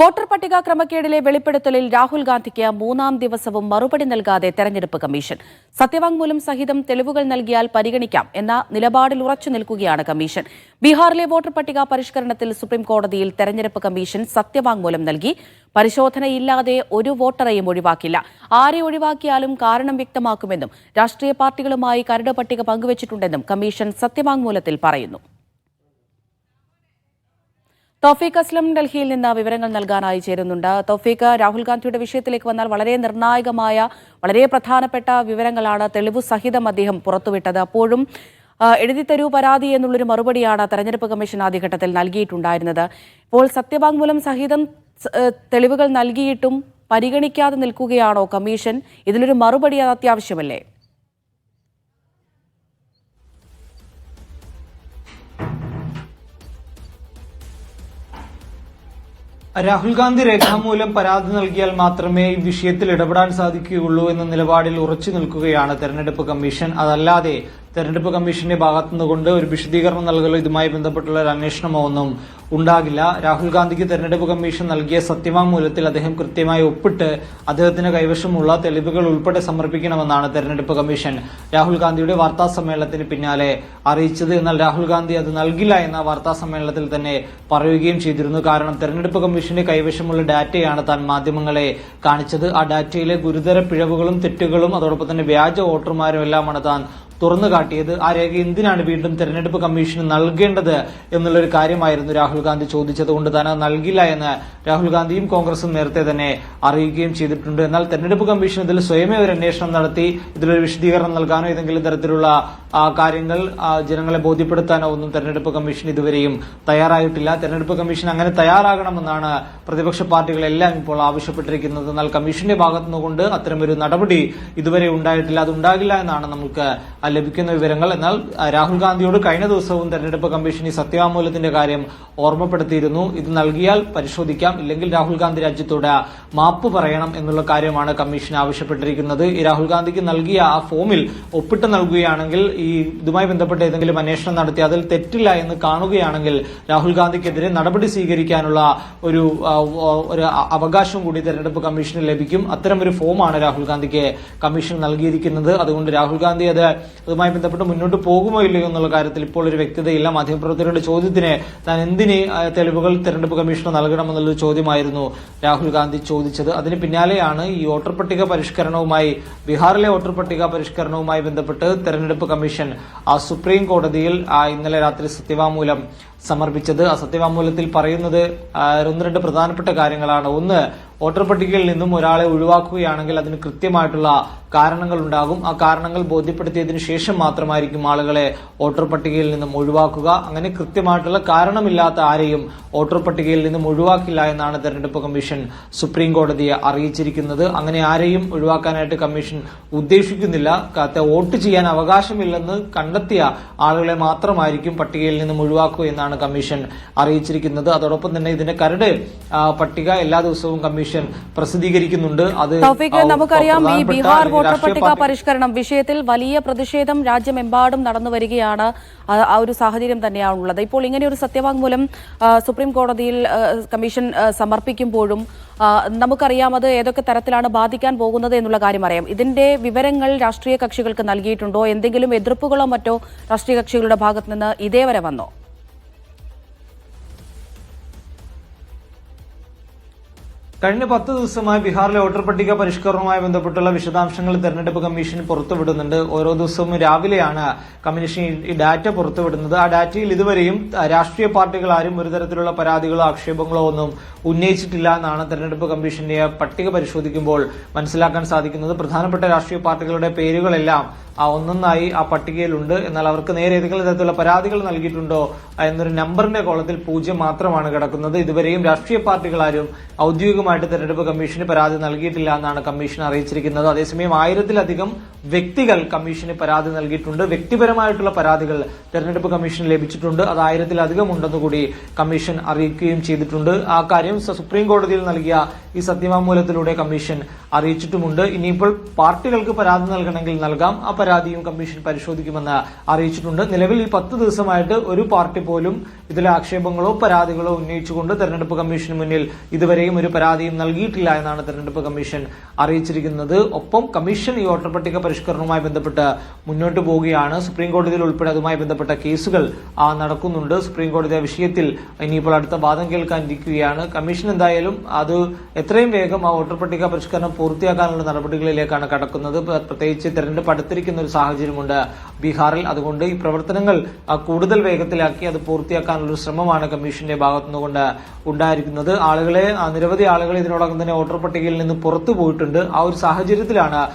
Voter പട്ടിക ക്രമക്കേടിലെ വെളിപ്പെടുത്തലിൽ രാഹുൽ ഗാന്ധിക്ക് മൂന്നാം ദിവസവും മറുപടി നൽകാതെ തെരഞ്ഞെടുപ്പ് കമ്മീഷൻ. സത്യവാങ്മൂലം സഹിതം തെളിവുകൾ നൽകിയാൽ പരിഗണിക്കാം എന്ന നിലപാടിൽ ഉറച്ചു നിൽക്കുകയാണ് കമ്മീഷൻ. ബീഹാറിലെ വോട്ടർ പട്ടിക പരിഷ്കരണത്തിൽ സുപ്രീംകോടതിയിൽ തെരഞ്ഞെടുപ്പ് കമ്മീഷൻ സത്യവാങ്മൂലം നൽകി. പരിശോധനയില്ലാതെ ഒരു വോട്ടറെയും ഒഴിവാക്കില്ല. ആരെ ഒഴിവാക്കിയാലും കാരണം വ്യക്തമാക്കുമെന്നും രാഷ്ട്രീയ പാർട്ടികളുമായി കരട് പട്ടിക പങ്കുവച്ചിട്ടുണ്ടെന്നും കമ്മീഷൻ സത്യവാങ്മൂലത്തിൽ പറയുന്നു. തോഫീഖ് അസ്ലം ഡൽഹിയിൽ നിന്ന് വിവരങ്ങൾ നൽകാനായി ചേരുന്നുണ്ട്. തോഫീഖ് രാഹുൽ ഗാന്ധിയുടെ വിഷയത്തിലേക്ക് വന്നാൽ വളരെ നിർണായകമായ വളരെ പ്രധാനപ്പെട്ട വിവരങ്ങളാണ് തെളിവു സഹിതം അദ്ദേഹം പുറത്തുവിട്ടത്. അപ്പോഴും എഴുതി എഴുതിത്തരൂ പരാതി എന്നുള്ളൊരു മറുപടിയാണ് തെരഞ്ഞെടുപ്പ് കമ്മീഷൻ ആദ്യഘട്ടത്തിൽ നൽകിയിട്ടുണ്ടായിരുന്നത്. ഇപ്പോൾ സത്യവാങ്മൂലം സഹിതം തെളിവുകൾ നൽകിയിട്ടും പരിഗണിക്കാതെ നിൽക്കുകയാണോ കമ്മീഷൻ? ഇതിനൊരു മറുപടി അത് അത്യാവശ്യമല്ലേ? രാഹുൽ ഗാന്ധി രേഖാമൂലം പരാതി നൽകിയാൽ മാത്രമേ ഈ വിഷയത്തിൽ ഇടപെടാൻ സാധിക്കുകയുള്ളൂ എന്ന നിലപാടിൽ ഉറച്ചു നിൽക്കുകയാണ് തെരഞ്ഞെടുപ്പ് കമ്മീഷൻ. അതല്ലാതെ തെരഞ്ഞെടുപ്പ് കമ്മീഷന്റെ ഭാഗത്തുനിന്നുകൊണ്ട് ഒരു വിശദീകരണം നൽകലോ ഇതുമായി ബന്ധപ്പെട്ടുള്ള ഒരു അന്വേഷണമോ ഒന്നും ഉണ്ടാകില്ല. രാഹുൽ ഗാന്ധിക്ക് തെരഞ്ഞെടുപ്പ് കമ്മീഷൻ നൽകിയ സത്യവാങ്മൂലത്തിൽ അദ്ദേഹം കൃത്യമായി ഒപ്പിട്ട് അദ്ദേഹത്തിന് കൈവശമുള്ള തെളിവുകൾ ഉൾപ്പെടെ സമർപ്പിക്കണമെന്നാണ് തെരഞ്ഞെടുപ്പ് കമ്മീഷൻ രാഹുൽ ഗാന്ധിയുടെ വാർത്താ സമ്മേളനത്തിന് പിന്നാലെ അറിയിച്ചത്. എന്നാൽ രാഹുൽ ഗാന്ധി അത് നൽകില്ല എന്ന വാർത്താ സമ്മേളനത്തിൽ തന്നെ പറയുകയും ചെയ്തിരുന്നു. കാരണം തെരഞ്ഞെടുപ്പ് കമ്മീഷന്റെ കൈവശമുള്ള ഡാറ്റയാണ് താൻ മാധ്യമങ്ങളെ കാണിച്ചത്. ആ ഡാറ്റയിലെ ഗുരുതര പിഴവുകളും തെറ്റുകളും അതോടൊപ്പം തന്നെ വ്യാജ വോട്ടർമാരും എല്ലാമാണ് താൻ തുറന്നു കാട്ടിയത്. ആ രേഖ എന്തിനാണ് വീണ്ടും തെരഞ്ഞെടുപ്പ് കമ്മീഷന് നൽകേണ്ടത് എന്നുള്ളൊരു കാര്യമായിരുന്നു രാഹുൽ ഗാന്ധി ചോദിച്ചത് കൊണ്ട് അത് നൽകില്ല എന്ന് രാഹുൽ ഗാന്ധിയും കോൺഗ്രസും നേരത്തെ തന്നെ അറിയിക്കുകയും ചെയ്തിട്ടുണ്ട്. എന്നാൽ തെരഞ്ഞെടുപ്പ് കമ്മീഷൻ ഇതിൽ സ്വയമേ ഒരു അന്വേഷണം നടത്തി ഇതിലൊരു വിശദീകരണം നൽകാനോ ഏതെങ്കിലും തരത്തിലുള്ള കാര്യങ്ങൾ ജനങ്ങളെ ബോധ്യപ്പെടുത്താനോ ഒന്നും തെരഞ്ഞെടുപ്പ് കമ്മീഷൻ ഇതുവരെയും തയ്യാറായിട്ടില്ല. തെരഞ്ഞെടുപ്പ് കമ്മീഷൻ അങ്ങനെ തയ്യാറാകണമെന്നാണ് പ്രതിപക്ഷ പാർട്ടികളെല്ലാം ഇപ്പോൾ ആവശ്യപ്പെട്ടിരിക്കുന്നത്. എന്നാൽ കമ്മീഷന്റെ ഭാഗത്തുനിന്നുകൊണ്ട് അത്തരമൊരു നടപടി ഇതുവരെ ഉണ്ടായിട്ടില്ല. അത് ഉണ്ടാകില്ല എന്നാണ് നമുക്ക് ലഭിക്കുന്ന വിവരങ്ങൾ. എന്നാൽ രാഹുൽ ഗാന്ധിയോട് കഴിഞ്ഞ ദിവസവും തെരഞ്ഞെടുപ്പ് കമ്മീഷൻ ഈ സത്യവാങ്മൂലത്തിന്റെ കാര്യം ഓർമ്മപ്പെടുത്തിയിരുന്നു. ഇത് നൽകിയാൽ പരിശോധിക്കാം. ഇല്ലെങ്കിൽ രാഹുൽ ഗാന്ധി രാജ്യത്തോട് മാപ്പ് പറയണം എന്നുള്ള കാര്യമാണ് കമ്മീഷൻ ആവശ്യപ്പെട്ടിരിക്കുന്നത്. ഈ രാഹുൽ ഗാന്ധിക്ക് നൽകിയ ആ ഫോമിൽ ഒപ്പിട്ട് നൽകുകയാണെങ്കിൽ ഈ ഇതുമായി ബന്ധപ്പെട്ട് ഏതെങ്കിലും അന്വേഷണം നടത്തി അതിൽ തെറ്റില്ല എന്ന് കാണുകയാണെങ്കിൽ രാഹുൽ ഗാന്ധിക്കെതിരെ നടപടി സ്വീകരിക്കാനുള്ള ഒരു ഒരു അവകാശം കൂടി തെരഞ്ഞെടുപ്പ് കമ്മീഷന് ലഭിക്കും. അത്തരം ഒരു ഫോമാണ് രാഹുൽ ഗാന്ധിക്ക് കമ്മീഷൻ നൽകിയിരിക്കുന്നത്. അതുകൊണ്ട് രാഹുൽ ഗാന്ധി അത് അതുമായി ബന്ധപ്പെട്ട് മുന്നോട്ട് പോകുമോ ഇല്ലയോ എന്നുള്ള കാര്യത്തിൽ ഇപ്പോൾ ഒരു വ്യക്തതയില്ല. മാധ്യമപ്രവർത്തകരുടെ ചോദ്യത്തിന് താൻ എന്തിന് തെളിവുകൾ തെരഞ്ഞെടുപ്പ് കമ്മീഷന് നൽകണമെന്നുള്ളൊരു ചോദ്യമായിരുന്നു രാഹുൽ ഗാന്ധി ചോദിച്ചത്. അതിന് പിന്നാലെയാണ് ഈ വോട്ടർ പട്ടിക പരിഷ്കരണവുമായി ബീഹാറിലെ വോട്ടർ പട്ടിക പരിഷ്കരണവുമായി ബന്ധപ്പെട്ട് തെരഞ്ഞെടുപ്പ് കമ്മീഷൻ ആ സുപ്രീം കോടതിയിൽ ഇന്നലെ രാത്രി സത്യവാങ്മൂലം സമർപ്പിച്ചത്. ആ സത്യവാങ്മൂലത്തിൽ പറയുന്നത് ഒന്ന് രണ്ട് പ്രധാനപ്പെട്ട കാര്യങ്ങളാണ്. ഒന്ന് വോട്ടർ പട്ടികയിൽ നിന്നും ഒരാളെ ഒഴിവാക്കുകയാണെങ്കിൽ അതിന് കൃത്യമായിട്ടുള്ള കാരണങ്ങൾ ഉണ്ടാകും. ആ കാരണങ്ങൾ ബോധ്യപ്പെടുത്തിയതിനു ശേഷം മാത്രമായിരിക്കും ആളുകളെ വോട്ടർ പട്ടികയിൽ നിന്നും ഒഴിവാക്കുക. അങ്ങനെ കൃത്യമായിട്ടുള്ള കാരണമില്ലാത്ത ആരെയും വോട്ടർ പട്ടികയിൽ നിന്നും ഒഴിവാക്കില്ല എന്നാണ് തെരഞ്ഞെടുപ്പ് കമ്മീഷൻ സുപ്രീം കോടതിയെ അറിയിച്ചിരിക്കുന്നത്. അങ്ങനെ ആരെയും ഒഴിവാക്കാനായിട്ട് കമ്മീഷൻ ഉദ്ദേശിക്കുന്നില്ല. വോട്ട് ചെയ്യാൻ അവകാശമില്ലെന്ന് കണ്ടെത്തിയ ആളുകളെ മാത്രമായിരിക്കും പട്ടികയിൽ നിന്നും ഒഴിവാക്കുക എന്നാണ് കമ്മീഷൻ അറിയിച്ചിരിക്കുന്നത്. അതോടൊപ്പം തന്നെ ഇതിന്റെ കരട് പട്ടിക എല്ലാ ദിവസവും കമ്മീഷൻ പ്രസിദ്ധീകരിക്കുന്നുണ്ട്. അത് നമുക്കറിയാം ഈ ബീഹാർ വോട്ടർ പട്ടിക പരിഷ്കരണം വിഷയത്തിൽ വലിയ പ്രതിഷേധം രാജ്യമെമ്പാടും നടന്നു വരികയാണ് ആ- ഒരു സാഹചര്യം തന്നെയാണുള്ളത് ഇപ്പോൾ ഇങ്ങനെ ഒരു സത്യവാങ്മൂലം സുപ്രീം കോടതിയിൽ കമ്മീഷൻ സമർപ്പിക്കുമ്പോഴും നമുക്കറിയാം അത് ഏതൊക്കെ തരത്തിലാണ് ബാധിക്കാൻ പോകുന്നത് എന്നുള്ള കാര്യം അറിയാം. ഇതിന്റെ വിവരങ്ങൾ രാഷ്ട്രീയ കക്ഷികൾക്ക് നൽകിയിട്ടുണ്ടോ? എന്തെങ്കിലും എതിർപ്പുകളോ മറ്റോ രാഷ്ട്രീയ കക്ഷികളുടെ ഭാഗത്തുനിന്ന് ഇതേവരെ വന്നോ? കഴിഞ്ഞ പത്ത് ദിവസമായി ബീഹാറിലെ വോട്ടർ പട്ടിക പരിഷ്കരണവുമായി ബന്ധപ്പെട്ടുള്ള വിശദാംശങ്ങൾ തെരഞ്ഞെടുപ്പ് കമ്മീഷൻ പുറത്തുവിടുന്നുണ്ട്. ഓരോ ദിവസവും രാവിലെയാണ് കമ്മീഷൻ ഈ- ഡാറ്റ പുറത്തുവിടുന്നത്. ആ ഡാറ്റയിൽ ഇതുവരെയും രാഷ്ട്രീയ പാർട്ടികൾ ആരും ഒരു തരത്തിലുള്ള പരാതികളോ ആക്ഷേപങ്ങളോ ഒന്നും ഉന്നയിച്ചിട്ടില്ല എന്നാണ് തെരഞ്ഞെടുപ്പ് കമ്മീഷന്റെ പട്ടിക പരിശോധിക്കുമ്പോൾ മനസ്സിലാക്കാൻ സാധിക്കുന്നത്. പ്രധാനപ്പെട്ട രാഷ്ട്രീയ പാർട്ടികളുടെ പേരുകളെല്ലാം ആ ഒന്നൊന്നായി ആ പട്ടികയിലുണ്ട്. എന്നാൽ അവർക്ക് നേരെ ഏതെങ്കിലും തരത്തിലുള്ള പരാതികൾ നൽകിയിട്ടുണ്ടോ എന്നൊരു നമ്പറിന്റെ കോളത്തിൽ പൂജ്യം മാത്രമാണ് കിടക്കുന്നത്. ഇതുവരെയും രാഷ്ട്രീയ പാർട്ടികൾ ആരും ഔദ്യോഗികമായിട്ട് തെരഞ്ഞെടുപ്പ് കമ്മീഷന് പരാതി നൽകിയിട്ടില്ല എന്നാണ് കമ്മീഷൻ അറിയിച്ചിരിക്കുന്നത്. അതേസമയം ആയിരത്തിലധികം വ്യക്തികൾ കമ്മീഷന് പരാതി നൽകിയിട്ടുണ്ട്. വ്യക്തിപരമായിട്ടുള്ള പരാതികൾ തെരഞ്ഞെടുപ്പ് കമ്മീഷന് ലഭിച്ചിട്ടുണ്ട്. അത് ആയിരത്തിലധികം ഉണ്ടെന്നുകൂടി കമ്മീഷൻ അറിയിക്കുകയും ചെയ്തിട്ടുണ്ട്. ആ കാര്യം സുപ്രീം കോടതിയിൽ നൽകിയ ഈ സത്യവാങ്മൂലത്തിലൂടെ കമ്മീഷൻ അറിയിച്ചിട്ടുമുണ്ട്. ഇനിയിപ്പോൾ പാർട്ടികൾക്ക് പരാതി നൽകണമെങ്കിൽ നൽകാം. ആ പരാതി പരാതിയും കമ്മീഷൻ പരിശോധിക്കുമെന്ന് അറിയിച്ചിട്ടുണ്ട്. നിലവിൽ ഈ പത്ത് ദിവസമായിട്ട് ഒരു പാർട്ടി പോലും ഇതിലെ ആക്ഷേപങ്ങളോ പരാതികളോ ഉന്നയിച്ചുകൊണ്ട് തെരഞ്ഞെടുപ്പ് കമ്മീഷന് മുന്നിൽ ഇതുവരെയും ഒരു പരാതിയും നൽകിയിട്ടില്ല എന്നാണ് തെരഞ്ഞെടുപ്പ് കമ്മീഷൻ അറിയിച്ചിരിക്കുന്നത്. ഒപ്പം കമ്മീഷൻ ഈ വോട്ടർ പട്ടിക പരിഷ്കരണവുമായി ബന്ധപ്പെട്ട് മുന്നോട്ട് പോവുകയാണ്. സുപ്രീം കോടതിയിൽ ഉൾപ്പെടെ അതുമായി ബന്ധപ്പെട്ട കേസുകൾ നടക്കുന്നുണ്ട്. സുപ്രീം ആ വിഷയത്തിൽ ഇനിയിപ്പോൾ അടുത്ത വാദം കേൾക്കാനിരിക്കുകയാണ്. കമ്മീഷൻ എന്തായാലും അത് എത്രയും വേഗം ആ വോട്ടർ പട്ടിക പരിഷ്കരണം പൂർത്തിയാക്കാനുള്ള നടപടികളിലേക്കാണ് കടക്കുന്നത്. പ്ര- പ്രത്യേകിച്ച് തെരഞ്ഞെടുപ്പ് അടുത്തിരിക്കുന്ന ഒരു സാഹചര്യമുണ്ട് ബീഹാറിൽ. അതുകൊണ്ട് ഈ പ്രവർത്തനങ്ങൾ കൂടുതൽ വേഗത്തിലാക്കി അത് പൂർത്തിയാക്കാനുള്ള ശ്രമമാണ് കമ്മീഷന്റെ ഭാഗത്തുനിന്നുകൊണ്ട് ഉണ്ടായിരിക്കുന്നത്. ആളുകളെ നിരവധി ആളുകൾ ഇതിനോടകം തന്നെ വോട്ടർ പട്ടികയിൽ നിന്ന് പുറത്തു പോയിട്ടുണ്ട്. ആ ഒരു സാഹചര്യത്തിലാണ്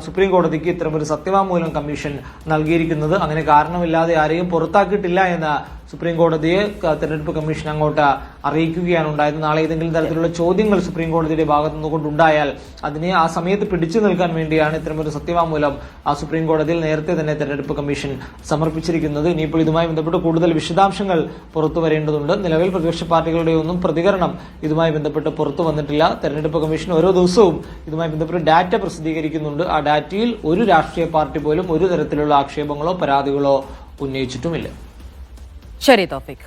സുപ്രീം കോടതിക്ക് ഇത്തരമൊരു സത്യവാങ്മൂലം കമ്മീഷൻ നൽകിയിരിക്കുന്നത്. അങ്ങനെ കാരണമില്ലാതെ ആരെയും പുറത്താക്കിയിട്ടില്ല എന്ന് സുപ്രീം കോടതിയെ തെരഞ്ഞെടുപ്പ് കമ്മീഷൻ അങ്ങോട്ട് അറിയിക്കുകയാണ്. ഉണ്ടായത് നാളെ ഏതെങ്കിലും തരത്തിലുള്ള ചോദ്യങ്ങൾ സുപ്രീം കോടതിയുടെ ഭാഗത്തു നിന്നുകൊണ്ടുണ്ടായാൽ അതിനെ ആ സമയത്ത് പിടിച്ചു നിൽക്കാൻ വേണ്ടിയാണ് ഇത്തരമൊരു സത്യവാങ്മൂലം ആ സുപ്രീം കോടതിയിൽ നേരത്തെ തന്നെ തെരഞ്ഞെടുപ്പ് കമ്മീഷൻ സമർപ്പിച്ചിരിക്കുന്നത്. ഇനിയിപ്പോൾ ഇതുമായി ബന്ധപ്പെട്ട് കൂടുതൽ വിശദാംശങ്ങൾ പുറത്തു വരേണ്ടതുണ്ട്. നിലവിൽ പ്രതിപക്ഷ പാർട്ടികളുടെ ഒന്നും പ്രതികരണം ഇതുമായി ബന്ധപ്പെട്ട് പുറത്തു വന്നിട്ടില്ല. തെരഞ്ഞെടുപ്പ് കമ്മീഷൻ ഓരോ ദിവസവും ഇതുമായി ബന്ധപ്പെട്ട് ഡാറ്റ പ്രസിദ്ധീകരിക്കുന്നുണ്ട്. ആ ഡാറ്റയിൽ ഒരു രാഷ്ട്രീയ പാർട്ടി പോലും ഒരു തരത്തിലുള്ള ആക്ഷേപങ്ങളോ പരാതികളോ ഉന്നയിച്ചിട്ടുമില്ല. ശരി തോഫിക്